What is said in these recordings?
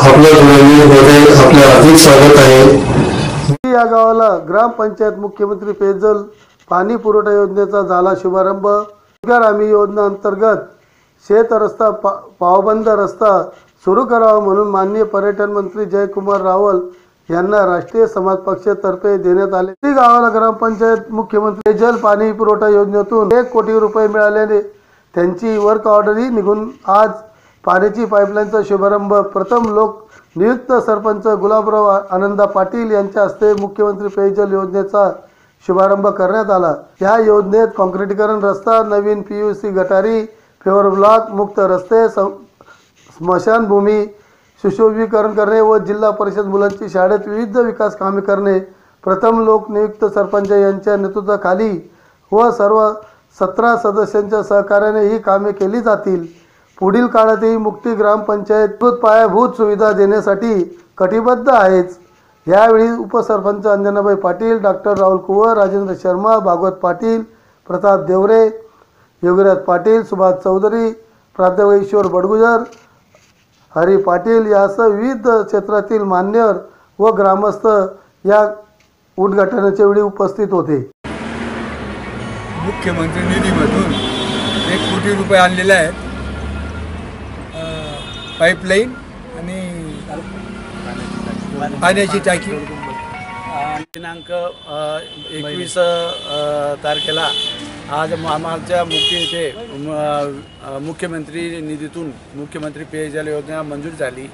हार्दिक स्वागत आहे. या गावाला ग्रामपंचायत मुख्यमंत्री पेयजल पाणी पुरवठा योजनेचा झाला शुभारंभ. रोजगार हमी योजना अंतर्गत शेत रस्ता पा पावबंद रस्ता सुरू करावा म्हणून माननीय पर्यटन मंत्री जयकुमार रावल यांना राष्ट्रीय समाज पक्षातर्फे देण्यात आले. ती गावाला ग्रामपंचायत मुख्यमंत्री जल पाणी पुरवठा योजनेतून एक कोटी रुपये मिळाल्याने त्यांची वर्क ऑर्डरही निघून आज पाण्याची पाईपलाईनचा शुभारंभ. प्रथम लोक नियुक्त सरपंच गुलाबराव आनंदा पाटील यांच्या हस्ते मुख्यमंत्री पेयजल योजनेचा शुभारंभ करण्यात आला. या योजनेत कॉन्क्रिटीकरण रस्ता नवीन पी यू सी गटारी फेवर ब्लॉक मुक्त रस्ते स्मशानभूमी सुशोभीकरण करणे व जिल्हा परिषद मुलांची शाळेत विविध विकास कामे करणे. प्रथम लोक नियुक्त सरपंच यांच्या नेतृत्वाखाली व सर्व सतरा सदस्यांच्या सहकार्याने ही कामे केली जातील. पुढील काळातही मुक्ती ग्रामपंचायत पायाभूत सुविधा देण्यासाठी कटिबद्ध आहेच. यावेळी उपसरपंच अंजनाबाई पाटील डॉक्टर राहुल कुवर राजेंद्र शर्मा भागवत पाटील प्रताप देवरे योगीराज पाटील सुभाष चौधरी प्राध्यापक ईश्वर बडगुजर हरी पाटील यासह विविध क्षेत्रातील मान्यवर व ग्रामस्थ या उद्घाटनाच्या वेळी उपस्थित होते. मुख्यमंत्री निधीमधून एक कोटी रुपये आणलेले आहेत. पाईपलाईन आणि पाण्याची टाकी. दिनांक एकवीस तारखेला आज आमच्या मुख्य इथे म- मुख्यमंत्री निधीतून मुख्यमंत्री पेयजल योजना मंजूर झाली.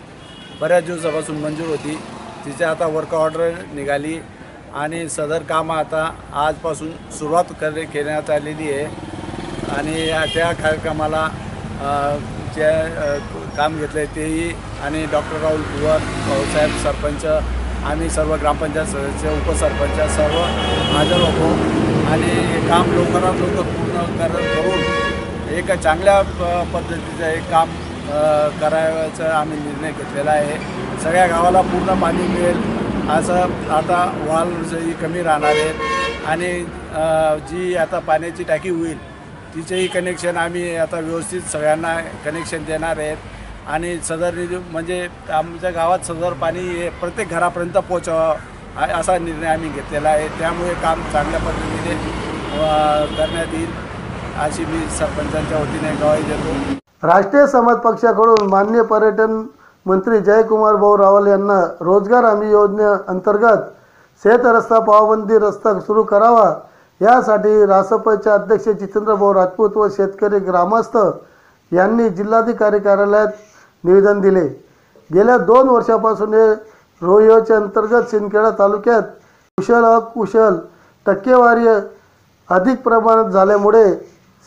बऱ्याच दिवसापासून मंजूर होती. तिचे आता वर्क ऑर्डर निघाली आणि सदर कामं आता आजपासून सुरुवात कर करण्यात आलेली आहे. आणि त्या कार्यक्रमाला जे काम घेतलं आहे तेही आणि डॉक्टर राहुल कुवर भाऊसाहेब सरपंच आम्ही सर्व ग्रामपंचायत सदस्य उपसरपंच सर्व माझ्या होतो आणि हे काम लवकरात लवकर पूर्ण कर करून एक चांगल्या प पद्धतीचं एक काम करायचा आम्ही निर्णय घेतलेला आहे. सगळ्या गावाला पूर्ण पाणी मिळेल. असं आता वालही कमी राहणार आहेत आणि जी आता पाण्याची टाकी होईल तिचेही कनेक्शन आम्ही आता व्यवस्थित सगळ्यांना कनेक्शन देणार आहेत. आणि सदर निधी म्हणजे आमच्या गावात सदर पाणी हे प्रत्येक घरापर्यंत पोचावं असा निर्णय आम्ही घेतलेला आहे. त्यामुळे काम चांगल्या पद्धतीने करण्यात येईल अशी मी सरपंचांच्या वतीने गवाही देतो. राष्ट्रीय समाज पक्षाकडून मान्य पर्यटन मंत्री जयकुमार भाऊ रावल यांना रोजगार हमी योजनेअंतर्गत शेत रस्ता पावबंदी रस्ता सुरू करावा. यासाठी रासपचे अध्यक्ष जितेंद्रभाऊ राजपूत व शेतकरी ग्रामस्थ यांनी जिल्हाधिकारी कार्यालयात निवेदन दिले. गेल्या दोन वर्षापासून हे रोहिओच्या अंतर्गत सिंदखेडा तालुक्यात कुशल अकुशल टक्केवारी अधिक प्रमाणात झाल्यामुळे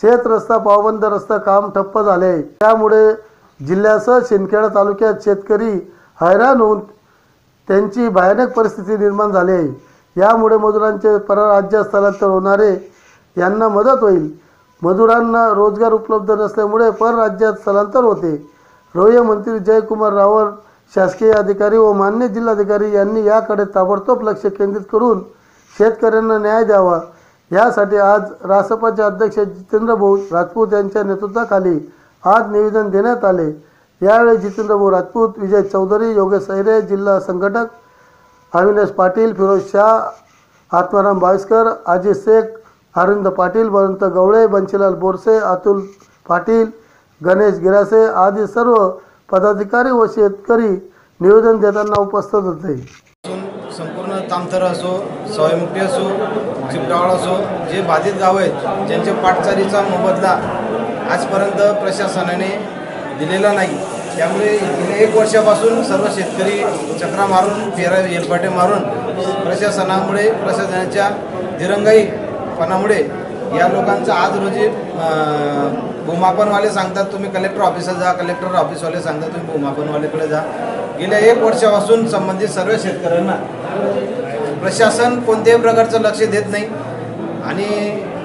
शेत रस्ता पावबंद रस्ता काम ठप्प झाले. त्यामुळे जिल्ह्यासह शिंदखेडा तालुक्यात शेतकरी हैराण होऊन त्यांची भयानक परिस्थिती निर्माण झाली आहे. यामुळे मजुरांचे परराज्यात स्थलांतर होणारे यांना मदत होईल. मजुरांना रोजगार उपलब्ध नसल्यामुळे परराज्यात स्थलांतर होते. रोय मंत्री जयकुमार रावळ शासकीय अधिकारी व मान्य जिल्हाधिकारी यांनी याकडे ताबडतोब लक्ष केंद्रित करून शेतकऱ्यांना न्याय द्यावा. यासाठी आज रासपाचे अध्यक्ष जितेंद्र भाऊ राजपूत यांच्या नेतृत्वाखाली आज निवेदन देण्यात आले. यावेळी जितेंद्र भाऊ राजपूत विजय चौधरी योगेश सैरे जिल्हा संघटक अविनाश पाटील फिरोज शाह आत्माराम बाविस्कर अजित शेख अरविंद पाटील बळवंत गवळे बंशीलाल बोरसे अतुल पाटील गणेश गिरासे आदी सर्व पदाधिकारी व शेतकरी निवेदन देताना उपस्थित होते. संपूर्ण तामथर असो सवयमुक्ती असो चिपटावळ असो जे बाधित गाव आहेत ज्यांच्या पाटचालीचा मोबदला आजपर्यंत प्रशासनाने दिलेला नाही. त्यामुळे गेल्या एक वर्षापासून सर्व शेतकरी चक्रा मारून फेरा हेलपाटे मारून प्रशासनामुळे प्रशासनाच्या दिरंगाईपणामुळे या लोकांचं आज रोजी भूमापनवाले सांगतात तुम्ही कलेक्टर ऑफिसात जा कलेक्टर ऑफिसवाले सांगतात तुम्ही भूमापनवालेकडे जा. गेल्या एक वर्षापासून संबंधित सर्व शेतकऱ्यांना प्रशासन कोणत्याही प्रकारचं लक्ष देत नाही. आणि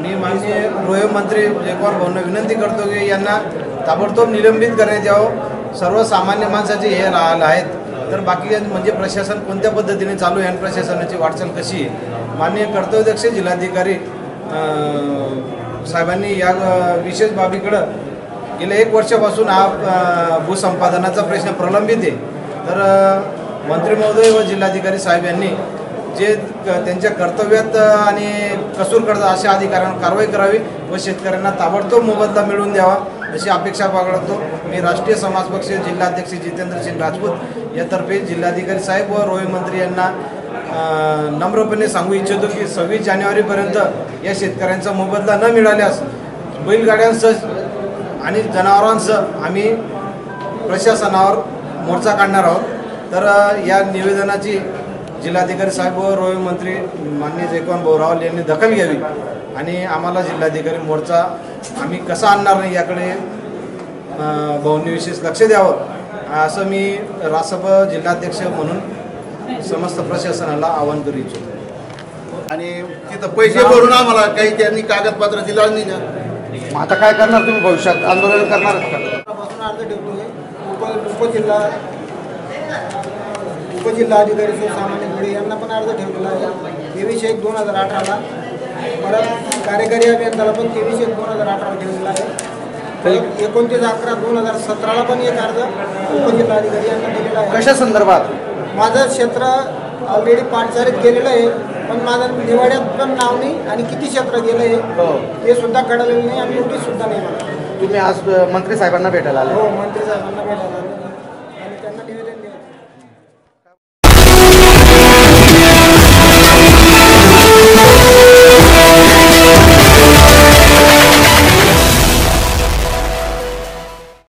मी माननीय गृहमंत्री जयकुमार भाऊंना विनंती करतो की यांना ताबडतोब निलंबित करण्यात यावं. सर्वसामान्य माणसाचे हे राहिलं आहेत. तर बाकी म्हणजे प्रशासन कोणत्या पद्धतीने चालू आहे आणि प्रशासनाची वाटचाल कशी आहे? माननीय कर्तव्यदक्ष जिल्हाधिकारी साहेबांनी या विशेष बाबीकडं गेल्या एक वर्षापासून हा भूसंपादनाचा प्रश्न प्रलंबित आहे. तर मंत्री महोदय व जिल्हाधिकारी साहेब यांनी जे क- त्यांच्या कर्तव्यात आणि कसूर करतात अशा अधिकाऱ्यांवर कारवाई करावी व शेतकऱ्यांना ताबडतोब मोबदला मिळवून द्यावा. अशी अपेक्षा बाळगतो. मी राष्ट्रीय समाज पक्ष जिल्हाध्यक्ष जितेंद्रसिंग राजपूत यातर्फे जिल्हाधिकारी साहेब व रोहे मंत्री यांना नम्रपणे सांगू इच्छितो की सव्वीस जानेवारीपर्यंत या शेतकऱ्यांचा मोबदला न मिळाल्यास बैलगाड्यांसह आणि जनावरांसह आम्ही प्रशासनावर मोर्चा काढणार आहोत. तर या निवेदनाची जिल्हाधिकारी साहेब व रोहे मंत्री माननीय जयकुमार बोरावल यांनी दखल घ्यावी. आणि आम्हाला जिल्हाधिकारी मोर्चा आम्ही कसा आणणार नाही याकडे भाऊंनी विशेष लक्ष द्यावं. असं मी रासप जिल्हाध्यक्ष म्हणून समस्त प्रशासनाला आवाहन करू इच्छितो. आणि तिथं पैसे भरून आम्हाला काही त्यांनी कागदपत्र दिलं नाही ना. मग आता काय करणार तुम्ही भविष्यात? आंदोलन करणार उपजिल्हा उपजिल्हाधिकारी यांना पण अर्ज ठेवलेला आहे. तेवीस एक दोन हजार अठराला परत कार्यकारी अभियंत्याला पण तेवीस एक दोन हजार अठराला ठेवलेला आहे. एकोणतीस अकरा दोन हजार सतराला पण एक अर्ज उपजिल्हाधिकारी यांना दिलेला आहे. कशा संदर्भात? माझं क्षेत्र ऑलरेडी पाठचारीत गेलेलं आहे पण माझं निवाड्यात पण नाव नाही आणि किती क्षेत्र गेलं आहे ते सुद्धा कळलेलं नाही आणि नोटीस सुद्धा नाही मला. तुम्ही आज मंत्री साहेबांना भेटायला आले. हो मंत्री साहेबांना भेटायला आलो. आणि त्यांना निवेदन